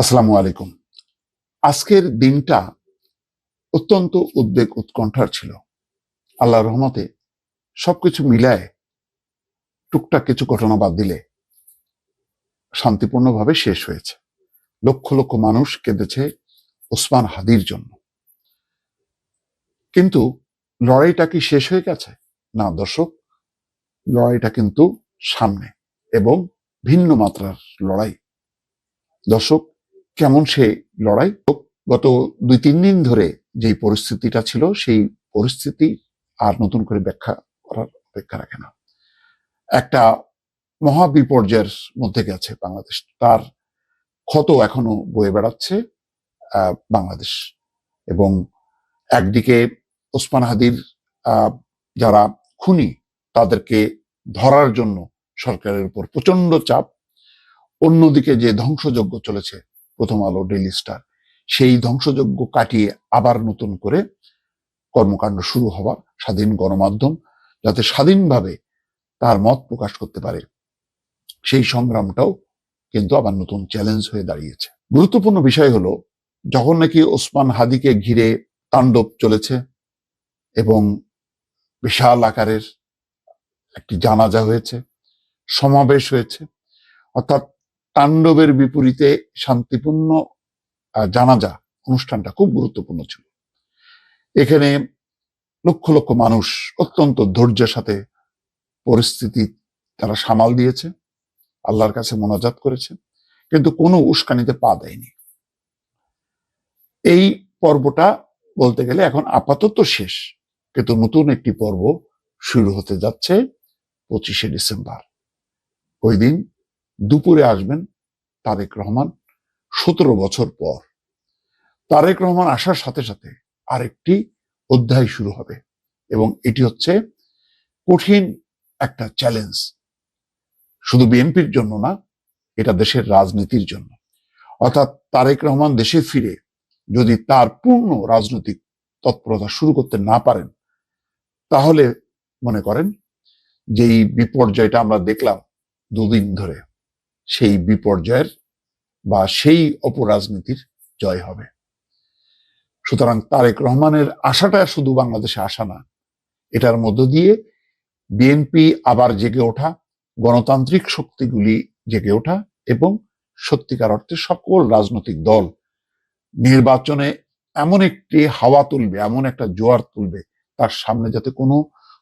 আসসালামু আলাইকুম। আজকের দিনটা অত্যন্ত উদ্বেগ উৎকণ্ঠার ছিল। আল্লাহ রহমতে সবকিছু মিলায় টুকটাক কিছু ঘটনা বাদ দিলে শান্তিপূর্ণভাবে শেষ হয়েছে। লক্ষ লক্ষ মানুষ কেঁদেছে ওসমান হাদির জন্য। কিন্তু লড়াইটা কি শেষ হয়ে গেছে? না দর্শক, লড়াইটা কিন্তু সামনে এবং ভিন্ন মাত্রার লড়াই। দর্শক কেমন সে লড়াই গত দুই, তিন দিন ধরে যেই পরিস্থিতিটা ছিল, সেই পরিস্থিতি আর নতুন করে ব্যাখ্যা করার অপেক্ষা রাখে না। একটা মহা বিপর্যয়ের মধ্যে গেছে বাংলাদেশ। তার ক্ষত এখনও বয়ে বেড়াচ্ছে বাংলাদেশ। এবং একদিকে ওসমান হাদির যারা খুনি, তাদেরকে ধরার জন্য সরকারের উপর প্রচণ্ড চাপ। অন্যদিকে যে ধ্বংসযজ্ঞ চলেছে প্রথম আলো ডেইলি স্টার। সেই ধ্বংসযজ্ঞ কাটিয়ে আবার নতুন করে কর্মকাণ্ড শুরু হওয়া স্বাধীন গণমাধ্যম, যাতে স্বাধীনভাবে তার মত প্রকাশ করতে পারে। সেই সংগ্রামটাও কিন্তু আবার নতুন চ্যালেঞ্জ হয়ে দাঁড়িয়েছে। গুরুত্বপূর্ণ বিষয় হলো, যখন নাকি ওসমান হাদিকে ঘিরে তাণ্ডব চলেছে এবং বিশাল আকারের একটি জানাজা হয়েছে, সমাবেশ হয়েছে, অর্থাৎ তাণ্ডবের বিপরীতে শান্তিপূর্ণ জানাজা অনুষ্ঠানটা খুব গুরুত্বপূর্ণ ছিল। এখানে লক্ষ লক্ষ মানুষ অত্যন্ত ধৈর্যের সাথে পরিস্থিতি তারা সামাল দিয়েছে, আল্লাহর কাছে মোনাজাত করেছে, কিন্তু কোনো উস্কানিতে পা দেয়নি। এই পর্বটা বলতে গেলে এখন আপাতত শেষ, কিন্তু নতুন একটি পর্ব শুরু হতে যাচ্ছে পঁচিশে ডিসেম্বর। ওই দিন দুপুরে আসবেন তারেক রহমান সতেরো বছর পর। তারেক রহমান আসার সাথে সাথে আরেকটি অধ্যায় শুরু হবে এবং এটি হচ্ছে কঠিন একটা চ্যালেঞ্জ শুধু বিএনপির জন্য না, এটা দেশের রাজনীতির জন্য। অর্থাৎ তারেক রহমান দেশে ফিরে যদি তার পূর্ণ রাজনৈতিক তৎপরতা শুরু করতে না পারেন, তাহলে মনে করেন যেই বিপর্যয়টা আমরা দেখলাম দুদিন ধরে। সেই বিপর্যয়ের বা সেই অপরাজনীতির জয় হবে। সুতরাং তারেক রহমানের আশাটা শুধু বাংলাদেশে আসা না, এটার মধ্য দিয়ে বিএনপি আবার জেগে ওঠা, গণতান্ত্রিক শক্তিগুলি জেগে ওঠা এবং সত্যিকার অর্থে সকল রাজনৈতিক দল নির্বাচনে এমন একটি হাওয়া তুলবে, এমন একটা জোয়ার তুলবে, তার সামনে যাতে কোনো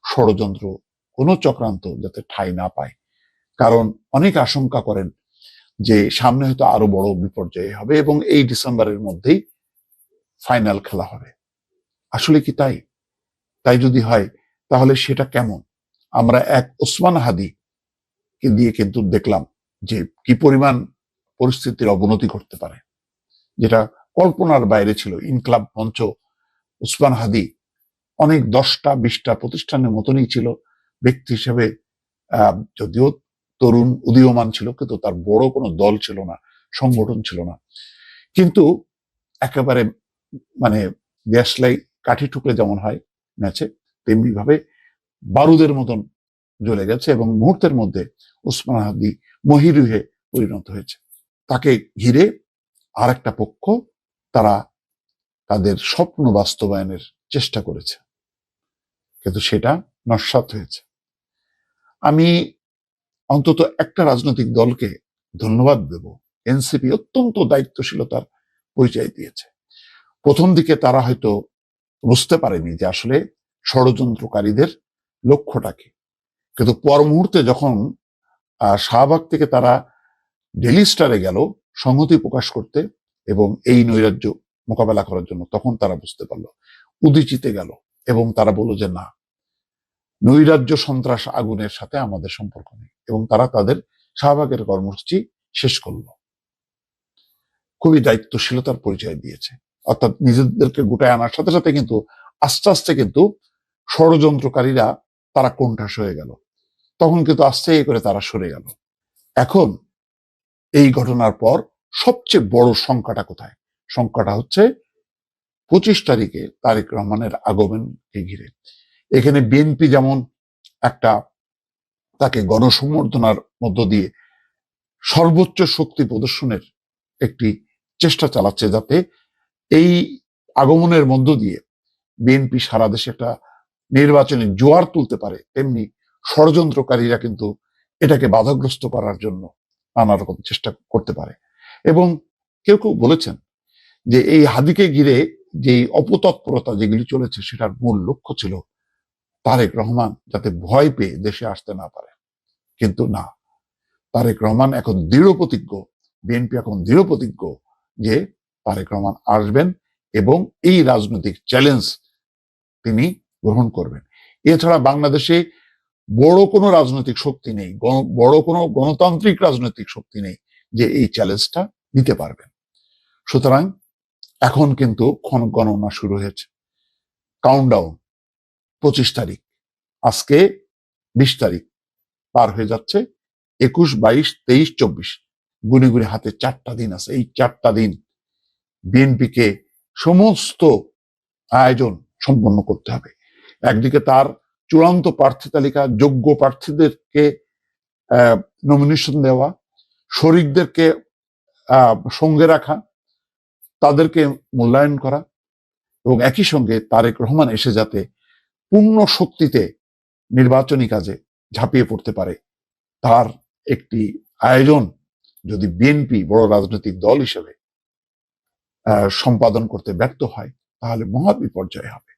ষড়যন্ত্র, কোনো চক্রান্ত যাতে ঠাঁই না পায়। কারণ অনেক আশঙ্কা করেন যে সামনে হয়তো আরও বড় বিপর্যয় হবে এবং এই ডিসেম্বরের মধ্যেই ফাইনাল খেলা হবে। আসলে কি তাই? তাই যদি হয়, তাহলে সেটা কেমন? আমরা এক ওসমান হাদি কে দিয়ে কিন্তু দেখলাম যে কি পরিমাণ পরিস্থিতির অবনতি ঘটতে পারে। যেটা কল্পনার বাইরে ছিল, ইনকলাব মঞ্চ উসমান হাদি অনেক দশটা, বিশটা প্রতিষ্ঠানের মতনই ছিল। ব্যক্তি হিসেবে যদিও তরুণ উদীয়মান ছিল, কিন্তু তার বড় কোনো দল ছিল না, সংগঠন ছিল না। কিন্তু একেবারে মানে গ্যাসলাই কাঠি ঠুকলে যেমন হয় ম্যাচে তেমনি ভাবে বারুদের মতন জ্বলে গেছে এবং মুহূর্তের মধ্যে উসমান হাদি মহিরুহে পরিণত হয়েছে। তাকে ঘিরে আর একটা পক্ষ তারা তাদের স্বপ্ন বাস্তবায়নের চেষ্টা করেছে। কিন্তু সেটা নস্বাত হয়েছে। আমি অন্তত একটা রাজনৈতিক দলকে ধন্যবাদ দেব। এনসিপি অত্যন্ত দায়িত্বশীলতার পরিচয় দিয়েছে। প্রথম দিকে তারা হয়তো বুঝতে পারেনি যে আসলে ষড়যন্ত্রকারীদের লক্ষ্যটাকে কিন্তু পর মুহূর্তে যখন শাহবাগ থেকে তারা ডেলি স্টারে গেল, সংহতি প্রকাশ করতে এবং এই নৈরাজ্য মোকাবেলা করার জন্য, তখন তারা বুঝতে পারল, উদিচিতে গেল এবং তারা বলল যে না নৈরাজ্য সন্ত্রাস আগুনের সাথে আমাদের সম্পর্ক নেই এবং তারা তাদের শাহবাগের কর্মসূচি শেষ করল। খুবই দায়িত্বশীলতার পরিচয় দিয়েছে। অর্থাৎ নিজেদেরকে গোটায় আনার সাথে সাথে কিন্তু আস্তে আস্তে কিন্তু ষড়যন্ত্রকারীরা তারা কোণঠাস হয়ে গেল। তখন কিন্তু আস্তে করে তারা সরে গেল। এখন এই ঘটনার পর সবচেয়ে বড় সংখ্যাটা কোথায়? সংখ্যাটা হচ্ছে পঁচিশ তারিখে তারেক রহমানের আগমনকে ঘিরে। এখানে বিএনপি যেমন একটা তাকে গণসম্বর্ধনার মধ্য দিয়ে সর্বোচ্চ শক্তি প্রদর্শনের একটি চেষ্টা চালাচ্ছে যাতে এই আগমনের মধ্য দিয়ে বিএনপি সারা দেশে একটা নির্বাচনী জোয়ার তুলতে পারে, তেমনি ষড়যন্ত্রকারীরা কিন্তু এটাকে বাধাগ্রস্ত করার জন্য নানা রকম চেষ্টা করতে পারে। এবং কেউ কেউ বলেছেন যে এই হাদিকে ঘিরে যে অপতৎপরতা যেগুলি চলেছে সেটার মূল লক্ষ্য ছিল তারেক রহমান যাতে ভয় পেয়ে দেশে আসতে না পারে। কিন্তু না, তারেক রহমান এখন দৃঢ় প্রতিজ্ঞ, বিএনপি এখন দৃঢ় প্রতিজ্ঞ যে তারেক রহমান আসবেন এবং এই রাজনৈতিক চ্যালেঞ্জ তিনি গ্রহণ করবেন। এছাড়া বাংলাদেশে বড় কোনো রাজনৈতিক শক্তি নেই বড় কোনো গণতান্ত্রিক রাজনৈতিক শক্তি নেই যে এই চ্যালেঞ্জটা নিতে পারবেন। সুতরাং এখন কিন্তু ক্ষণ গণনা শুরু হয়েছে। কাউন্টডাউন পঁচিশ তারিখ। আজকে বিশ তারিখ। পার হয়ে যাচ্ছে একুশ, বাইশ, তেইশ, চব্বিশ। গুনে গুনে হাতে চারটা দিন আছে। এই চারটা দিন বিএনপিকে সমস্ত আয়োজন সম্পন্ন করতে হবে। একদিকে তার চূড়ান্ত প্রার্থী তালিকা, যোগ্য প্রার্থীদেরকে নমিনেশন দেওয়া, শরিকদেরকে সঙ্গে রাখা, তাদেরকে মূল্যায়ন করা এবং একই সঙ্গে তারেক রহমান এসে যাতে পূর্ণ শক্তিতে নির্বাচনী কাজে ঝাঁপিয়ে পড়তে পারে। তার একটি আয়োজন যদি বিএনপি বড় রাজনৈতিক দল হিসেবে সম্পাদন করতে ব্যর্থ হয়, তাহলে মহা বিপর্যয় হবে।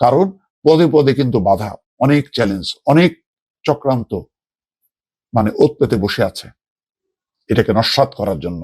কারণ পদে পদে কিন্তু বাধা, অনেক চ্যালেঞ্জ অনেক চক্রান্ত মানে ওত পেতে বসে আছে। এটাকে নস্বাত করার জন্য